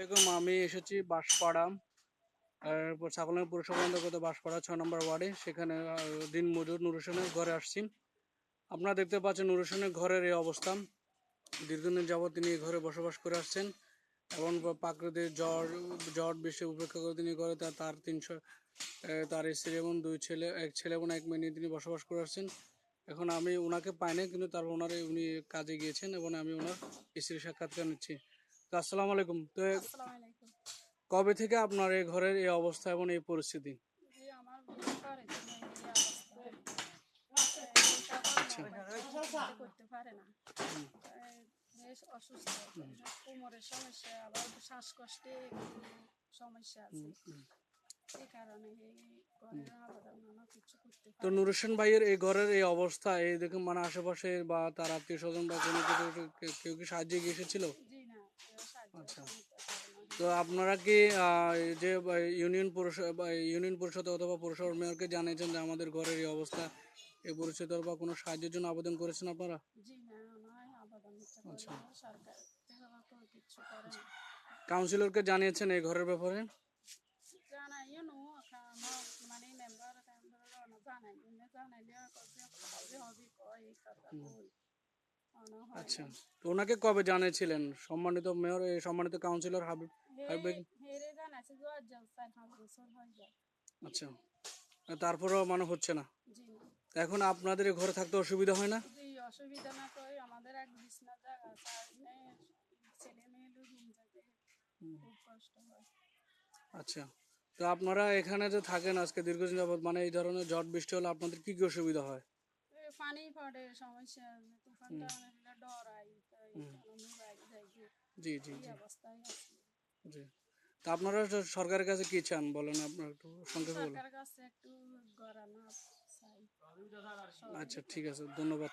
আসসালামাইকুম আমি এসেছি বাঁশপাড়া, আর ছাগলের পুরসভা অন্তর্গত বাঁশপাড়া ছয় নম্বর ওয়ার্ডে। সেখানে দিন মজুর নুর হোসেনের ঘরে আসছি। আপনারা দেখতে পাচ্ছেন নুর হোসেনের ঘরের এই অবস্থা। দীর্ঘদিন যাবৎ তিনি ঘরে বসবাস করে আসছেন এবং প্রাকৃতিক জ্বর জ্বর বেশি উপেক্ষা করে তিনি ঘরে তার তার তিনশো তার স্ত্রী এবং দুই ছেলে, এক ছেলে এবং এক মেয়ে নিয়ে তিনি বসবাস করে আসছেন। এখন আমি ওনাকে পাইনি কিন্তু তারপর ওনার উনি কাজে গিয়েছেন এবং আমি ওনার স্ত্রীর সাক্ষাৎকার নিচ্ছি। তো আসসালামু আলাইকুম। তো কবে থেকে আপনার এই ঘরের এই অবস্থা এবং এই পরিস্থিতি? করতে পারে না। অসুস্থ। কোমরের সমস্যা আবার শ্বাসকষ্টে সমস্যা আছে। তো পারে নুর হোসেন ভাইয়ের এই ঘরের এই অবস্থা এই দেখুন মানে আশেপাশে বা তার আত্মীয় স্বজন বা কোনো কিছু কেউ কি সাহায্যে এসেছিল? আচ্ছা। তো আপনারা কি যে ইউনিয়ন পরিষদ বা ইউনিয়ন পরিষদ অথবা পৌরসভার মেয়রকে জানিয়েছেন যে আমাদের ঘরের এই অবস্থা এই পরিষদ বা কোনো সাহায্যের জন্য আবেদন করেছেন আপনারা? আচ্ছা। না কাউন্সিলরকে জানিয়েছেন এই ঘরের ব্যাপারে? মানে জানাই আচ্ছা তো ওনাকে কবে জানিয়েছিলেন? সম্মানিত মেয়র এই সম্মানিত কাউন্সিলর হাবিব হাবিব আচ্ছা তারপরেও মানে হচ্ছে না। এখন আপনাদের ঘরে থাকতে অসুবিধা হয় না? অসুবিধা না কই আমাদের এক বিছনা জায়গা ছেলে মেয়ে রুম যাবে খুব কষ্ট হয়। আচ্ছা তো আপনারা এখানে যে থাকেন আজকে দীর্ঘদিন যাবত মানে এই ধরনের ঝড় বৃষ্টি হলে আপনাদের কি কি অসুবিধা হয়? পানি পড়ে সমস্যা তুফানটা বাইরে যাই জি জি জি। অবস্থায় আছি। জি। তা আপনারা সরকারের কাছে কি চান বলেন আপনারা একটু সংক্ষেপে বলেন? সরকারের কাছে একটু গড়ানো চাই। আচ্ছা ঠিক আছে ধন্যবাদ।